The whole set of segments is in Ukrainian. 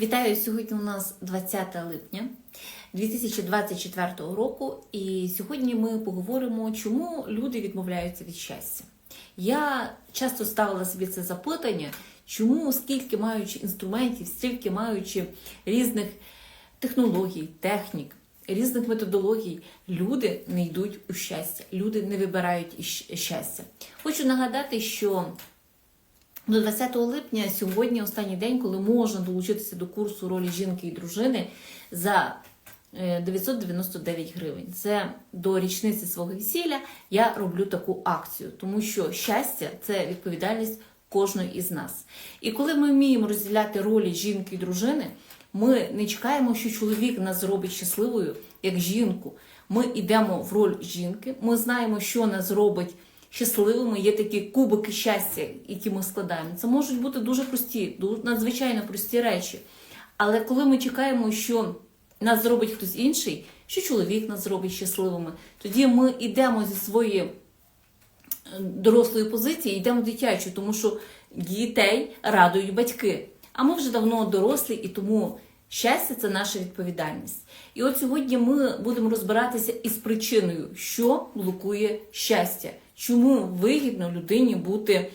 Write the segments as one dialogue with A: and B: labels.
A: Вітаю! Сьогодні у нас 20 липня 2024 року, і сьогодні ми поговоримо, чому люди відмовляються від щастя. Я часто ставила собі це запитання, чому, скільки маючи інструментів, стільки маючи різних технологій, технік, різних методологій, люди не йдуть у щастя, люди не вибирають щастя. Хочу нагадати, що до 20 липня сьогодні останній день, коли можна долучитися до курсу ролі жінки і дружини за е, 999 гривень. Це до річниці свого весілля я роблю таку акцію, тому що щастя це відповідальність кожної із нас. І коли ми вміємо розділяти ролі жінки і дружини, ми не чекаємо, що чоловік нас зробить щасливою як жінку. Ми йдемо в роль жінки, ми знаємо, що нас зробить щасливими. Є такі кубики щастя, які ми складаємо. Це можуть бути дуже прості, надзвичайно прості речі. Але коли ми чекаємо, що нас зробить хтось інший, що чоловік нас зробить щасливими, тоді ми йдемо зі своєї е, дорослої позиції, йдемо в дитячу, тому що дітей радують батьки. А ми вже давно дорослі, і тому щастя це наша відповідальність. І от сьогодні ми будемо розбиратися із причиною, що блокує щастя, чому вигідно людині бути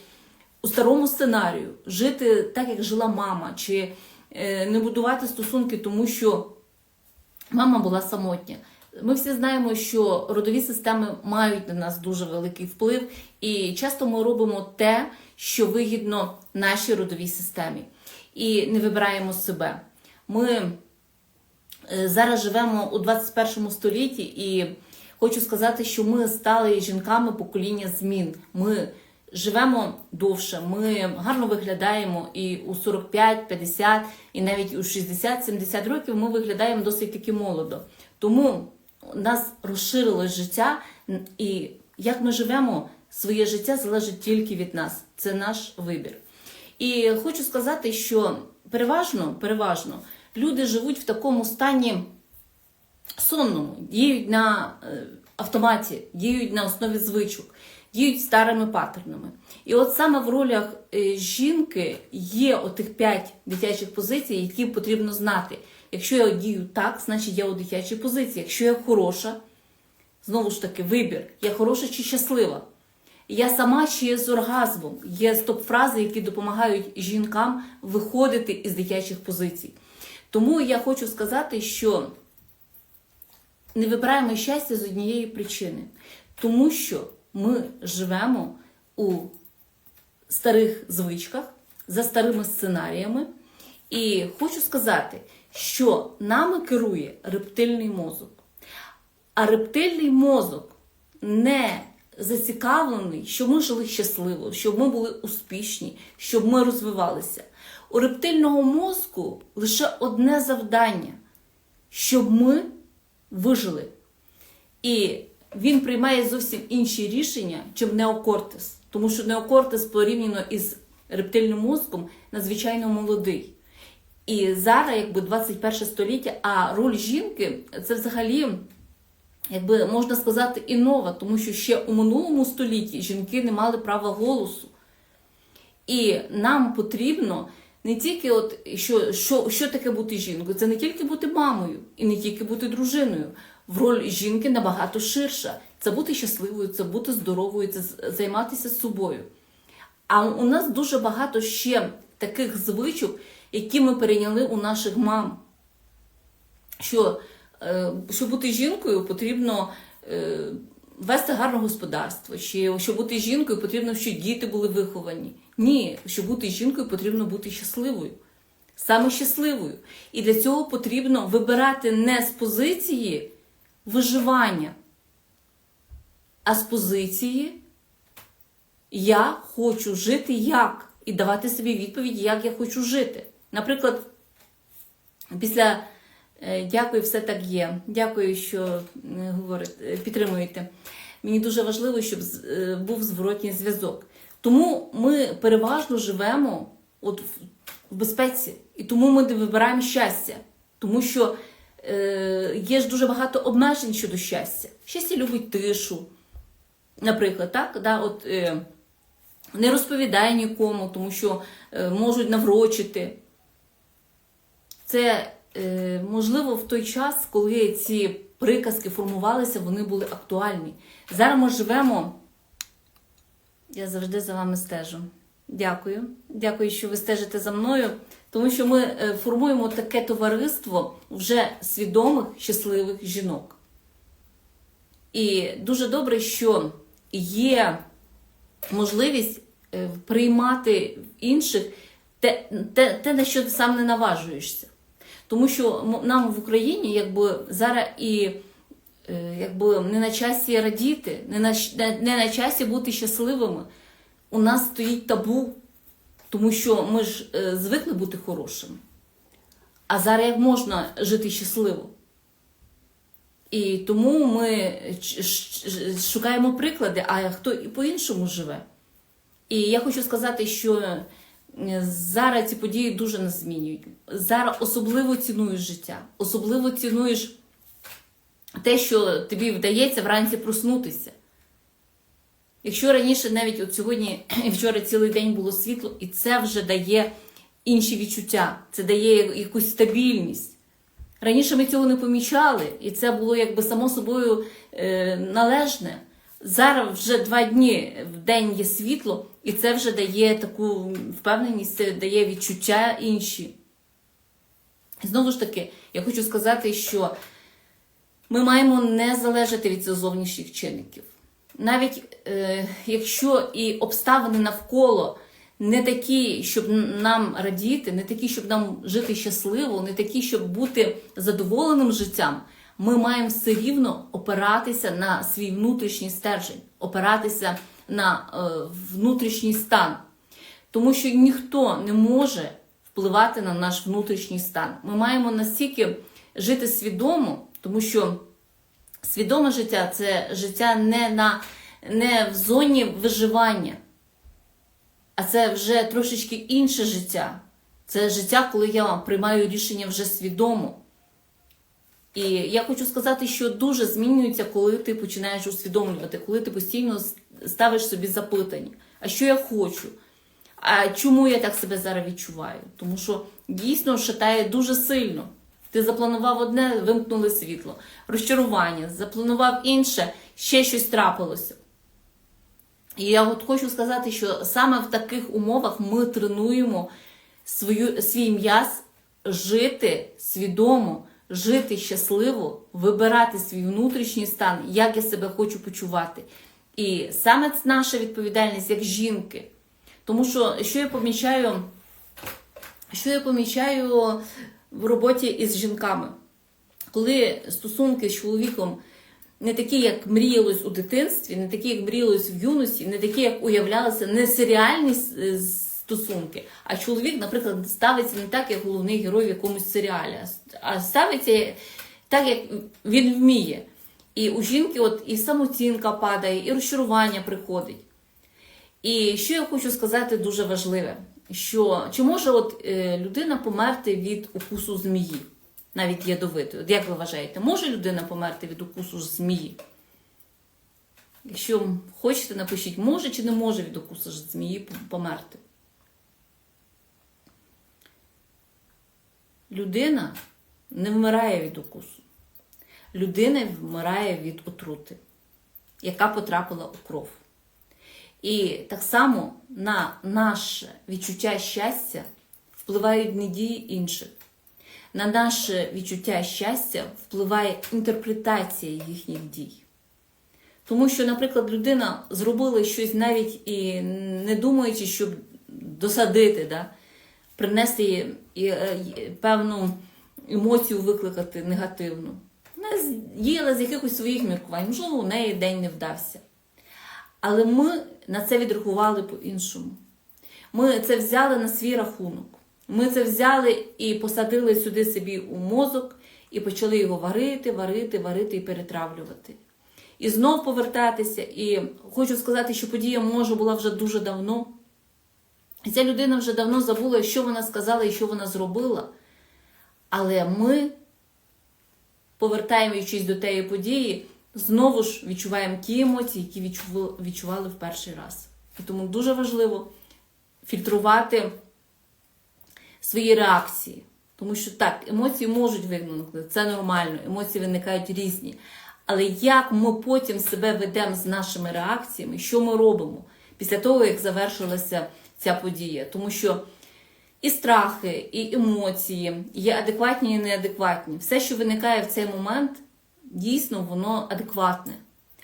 A: у старому сценарію, жити так, як жила мама, чи е, не будувати стосунки, тому що мама була самотня. Ми всі знаємо, що родові системи мають на нас дуже великий вплив, і часто ми робимо те, що вигідно нашій родовій системі, і не вибираємо себе. Ми е, зараз живемо у 21 столітті, і хочу сказати, що ми стали жінками покоління змін. Ми живемо довше, ми гарно виглядаємо і у 45, 50, і навіть у 60, 70 років ми виглядаємо досить таки молодо. Тому нас розширилось життя, і як ми живемо, своє життя залежить тільки від нас. Це наш вибір. І хочу сказати, що переважно, переважно люди живуть в такому стані сонному, діють на е, автоматі, діють на основі звичок, діють старими паттернами. І от саме в ролях е, жінки є отих п'ять дитячих позицій, які потрібно знати. Якщо я дію так, значить я у дитячій позиції. Якщо я хороша, знову ж таки, вибір, я хороша чи щаслива. Я сама чи є з оргазмом. Є стоп-фрази, які допомагають жінкам виходити із дитячих позицій. Тому я хочу сказати, що не вибираємо щастя з однієї причини, тому що ми живемо у старих звичках, за старими сценаріями. І хочу сказати, що нами керує рептильний мозок. А рептильний мозок не зацікавлений, щоб ми жили щасливо, щоб ми були успішні, щоб ми розвивалися. У рептильного мозку лише одне завдання, щоб ми вижили. І він приймає зовсім інші рішення, чим неокортес. Тому що неокортес порівняно із рептильним мозком надзвичайно молодий. І зараз, якби 21 століття, а роль жінки це взагалі, якби можна сказати, і нова, тому що ще у минулому столітті жінки не мали права голосу. І нам потрібно не тільки, от що, що, що таке бути жінкою, це не тільки бути мамою і не тільки бути дружиною. В роль жінки набагато ширша. Це бути щасливою, це бути здоровою, це займатися собою. А у нас дуже багато ще таких звичок, які ми перейняли у наших мам. Що е, щоб бути жінкою, потрібно е, вести гарне господарство, чи щоб бути жінкою, потрібно, щоб діти були виховані. Ні, щоб бути жінкою, потрібно бути щасливою. Саме щасливою. І для цього потрібно вибирати не з позиції виживання, а з позиції я хочу жити як і давати собі відповідь, як я хочу жити. Наприклад, після дякую, все так є. Дякую, що е, говорите, підтримуєте. Мені дуже важливо, щоб е, був зворотній зв'язок. Тому ми переважно живемо от в безпеці, і тому ми вибираємо щастя, тому що е, є ж дуже багато обмежень щодо щастя. Щастя любить тишу, наприклад, так? Да, от, е, не розповідає нікому, тому що е, можуть наврочити. Це е, можливо в той час, коли ці приказки формувалися, вони були актуальні. Зараз ми живемо. Я завжди за вами стежу. Дякую. Дякую, що ви стежите за мною, тому що ми е, формуємо таке товариство вже свідомих, щасливих жінок. І дуже добре, що є можливість е, приймати інших те, те, те, на що ти сам не наважуєшся. Тому що нам в Україні якби зараз і е, якби не на часі радіти, не на, не, на часі бути щасливими. У нас стоїть табу, тому що ми ж е, звикли бути хорошими. А зараз як можна жити щасливо? І тому ми шукаємо приклади, а хто і по-іншому живе. І я хочу сказати, що зараз ці події дуже нас змінюють. Зараз особливо цінуєш життя, особливо цінуєш те, що тобі вдається вранці проснутися. Якщо раніше, навіть от сьогодні і вчора цілий день було світло, і це вже дає інші відчуття, це дає якусь стабільність. Раніше ми цього не помічали, і це було якби само собою е, належне. Зараз вже два дні в день є світло, і це вже дає таку впевненість, це дає відчуття інші. Знову ж таки, я хочу сказати, що ми маємо не залежати від зовнішніх чинників. Навіть е, якщо і обставини навколо не такі, щоб нам радіти, не такі, щоб нам жити щасливо, не такі, щоб бути задоволеним життям, ми маємо все рівно опиратися на свій внутрішній стержень, опиратися на е, внутрішній стан. Тому що ніхто не може впливати на наш внутрішній стан. Ми маємо настільки жити свідомо, тому що свідоме життя це життя не, на, не в зоні виживання, а це вже трошечки інше життя. Це життя, коли я приймаю рішення вже свідомо. І я хочу сказати, що дуже змінюється, коли ти починаєш усвідомлювати, коли ти постійно ставиш собі запитання, а що я хочу? А чому я так себе зараз відчуваю? Тому що дійсно шатає дуже сильно. Ти запланував одне, вимкнули світло, розчарування, запланував інше, ще щось трапилося. І я от хочу сказати, що саме в таких умовах ми тренуємо свою, свій м'яз жити свідомо, жити щасливо, вибирати свій внутрішній стан, як я себе хочу почувати. І саме це наша відповідальність як жінки. Тому що, що я помічаю, що я помічаю в роботі із жінками, коли стосунки з чоловіком не такі, як мріялось у дитинстві, не такі, як мріялось в юності, не такі, як уявлялися, не серіальні с- стосунки. А чоловік, наприклад, ставиться не так, як головний герой в якомусь серіалі, а ставиться так, як він вміє. І у жінки от і самооцінка падає, і розчарування приходить. І що я хочу сказати дуже важливе, що чи може от е, людина померти від укусу змії, навіть ядовитої? От як ви вважаєте, може людина померти від укусу змії? Якщо хочете, напишіть, може чи не може від укусу змії померти. Людина не вмирає від укусу. Людина вмирає від отрути, яка потрапила у кров. І так само на наше відчуття щастя впливають не дії інших. На наше відчуття щастя впливає інтерпретація їхніх дій. Тому що, наприклад, людина зробила щось навіть і не думаючи, щоб досадити, да? Принести е, певну емоцію викликати негативну. Вона діяла з якихось своїх міркувань, можливо, у неї день не вдався. Але ми на це відреагували по-іншому. Ми це взяли на свій рахунок. Ми це взяли і посадили сюди собі у мозок, і почали його варити, варити, варити і перетравлювати. І знов повертатися. І хочу сказати, що подія може була вже дуже давно. І ця людина вже давно забула, що вона сказала і що вона зробила. Але ми, повертаючись до тієї події, знову ж відчуваємо ті емоції, які відчували в перший раз. І тому дуже важливо фільтрувати свої реакції. Тому що так, емоції можуть виникнути, це нормально, емоції виникають різні. Але як ми потім себе ведемо з нашими реакціями, що ми робимо після того, як завершилася ця подія? Тому що і страхи, і емоції є адекватні і неадекватні. Все, що виникає в цей момент, дійсно воно адекватне.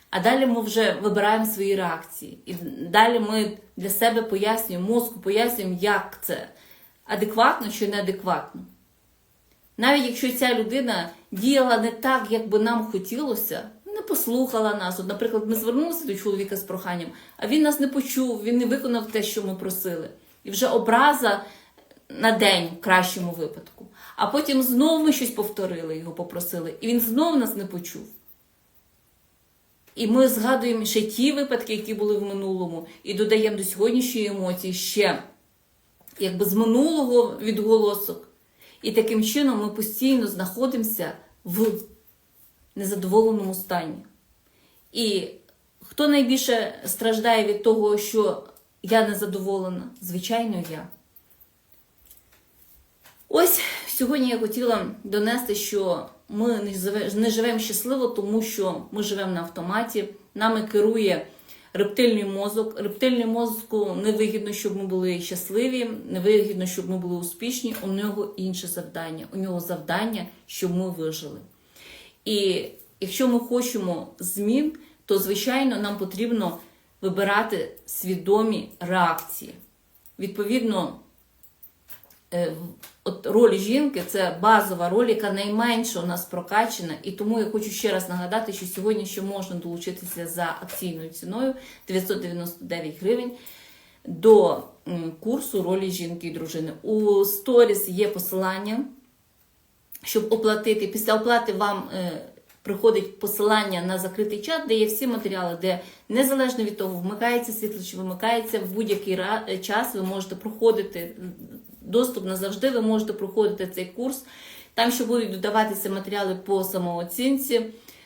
A: А далі ми вже вибираємо свої реакції. І далі ми для себе пояснюємо, мозку пояснюємо, як це адекватно чи неадекватно. Навіть якщо ця людина діяла не так, як би нам хотілося, не послухала нас. От, наприклад, ми звернулися до чоловіка з проханням, а він нас не почув, він не виконав те, що ми просили. І вже образа на день в кращому випадку. А потім знову ми щось повторили, його попросили, і він знову нас не почув. І ми згадуємо ще ті випадки, які були в минулому, і додаємо до сьогоднішньої емоції ще якби з минулого відголосок. І таким чином ми постійно знаходимося в незадоволеному стані. І хто найбільше страждає від того, що я незадоволена? Звичайно, я. Ось сьогодні я хотіла донести, що ми не живемо щасливо, тому що ми живемо на автоматі, нами керує рептильний мозок. Рептильний мозку невигідно, щоб ми були щасливі, невигідно, щоб ми були успішні. У нього інше завдання. У нього завдання, щоб ми вижили. І якщо ми хочемо змін, то звичайно нам потрібно вибирати свідомі реакції. Відповідно, е, от роль жінки це базова роль, яка найменше у нас прокачена. І тому я хочу ще раз нагадати, що сьогодні ще можна долучитися за акційною ціною 999 гривень до курсу ролі жінки і дружини. У сторіс є посилання, щоб оплатити. Після оплати вам. е, Приходить посилання на закритий чат, де є всі матеріали, де незалежно від того, вмикається світло чи вимикається, в будь-який е, час ви можете проходити доступ назавжди, ви можете проходити цей курс. Там ще будуть додаватися матеріали по самооцінці,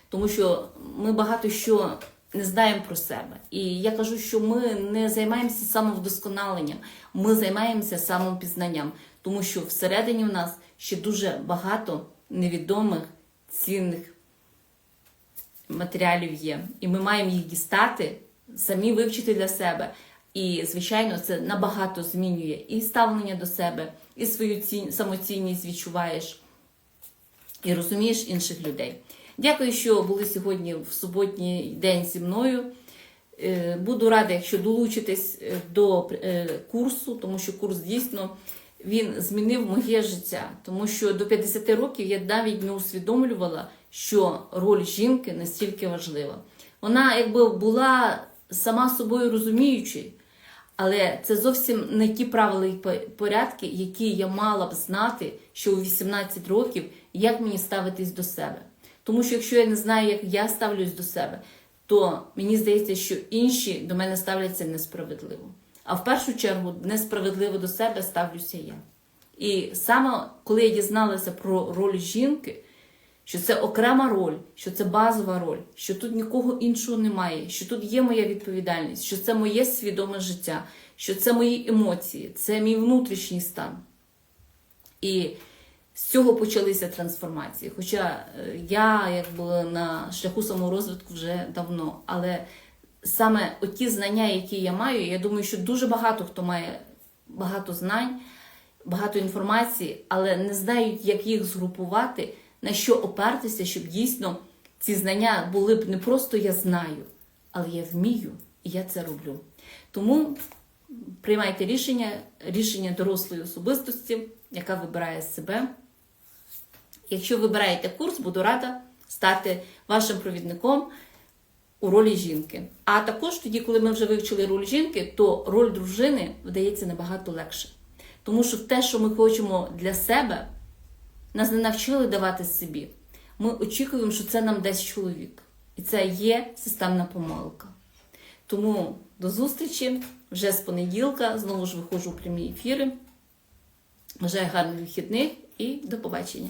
A: тому що ми багато що не знаємо про себе. І я кажу, що ми не займаємося самовдосконаленням, ми займаємося самопізнанням, тому що всередині в нас ще дуже багато невідомих цінних матеріалів є. І ми маємо їх дістати, самі вивчити для себе. І, звичайно, це набагато змінює і ставлення до себе, і свою цін... самоцінність відчуваєш, і розумієш інших людей. Дякую, що були сьогодні в суботній день зі мною. Е, Буду рада, якщо долучитесь е, до е, курсу, тому що курс дійсно він змінив моє життя. Тому що до 50 років я навіть не усвідомлювала, що роль жінки настільки важлива. Вона якби була сама собою розуміючою, але це зовсім не ті правила і порядки, які я мала б знати, що у 18 років, як мені ставитись до себе. Тому що якщо я не знаю, як я ставлюсь до себе, то мені здається, що інші до мене ставляться несправедливо. А в першу чергу несправедливо до себе ставлюся я. І саме коли я дізналася про роль жінки, що це окрема роль, що це базова роль, що тут нікого іншого немає, що тут є моя відповідальність, що це моє свідоме життя, що це мої емоції, це мій внутрішній стан. І з цього почалися трансформації. Хоча е, я якби на шляху саморозвитку вже давно, але саме оті знання, які я маю, я думаю, що дуже багато хто має багато знань, багато інформації, але не знають, як їх згрупувати, на що опертися, щоб дійсно ці знання були б не просто я знаю, але я вмію і я це роблю. Тому приймайте рішення, рішення дорослої особистості, яка вибирає себе. Якщо вибираєте курс, буду рада стати вашим провідником у ролі жінки. А також тоді, коли ми вже вивчили роль жінки, то роль дружини вдається набагато легше. Тому що те, що ми хочемо для себе, нас не навчили давати собі. Ми очікуємо, що це нам дасть чоловік. І це є системна помилка. Тому до зустрічі вже з понеділка. Знову ж виходжу у прямі ефіри. Бажаю гарних вихідних і до побачення.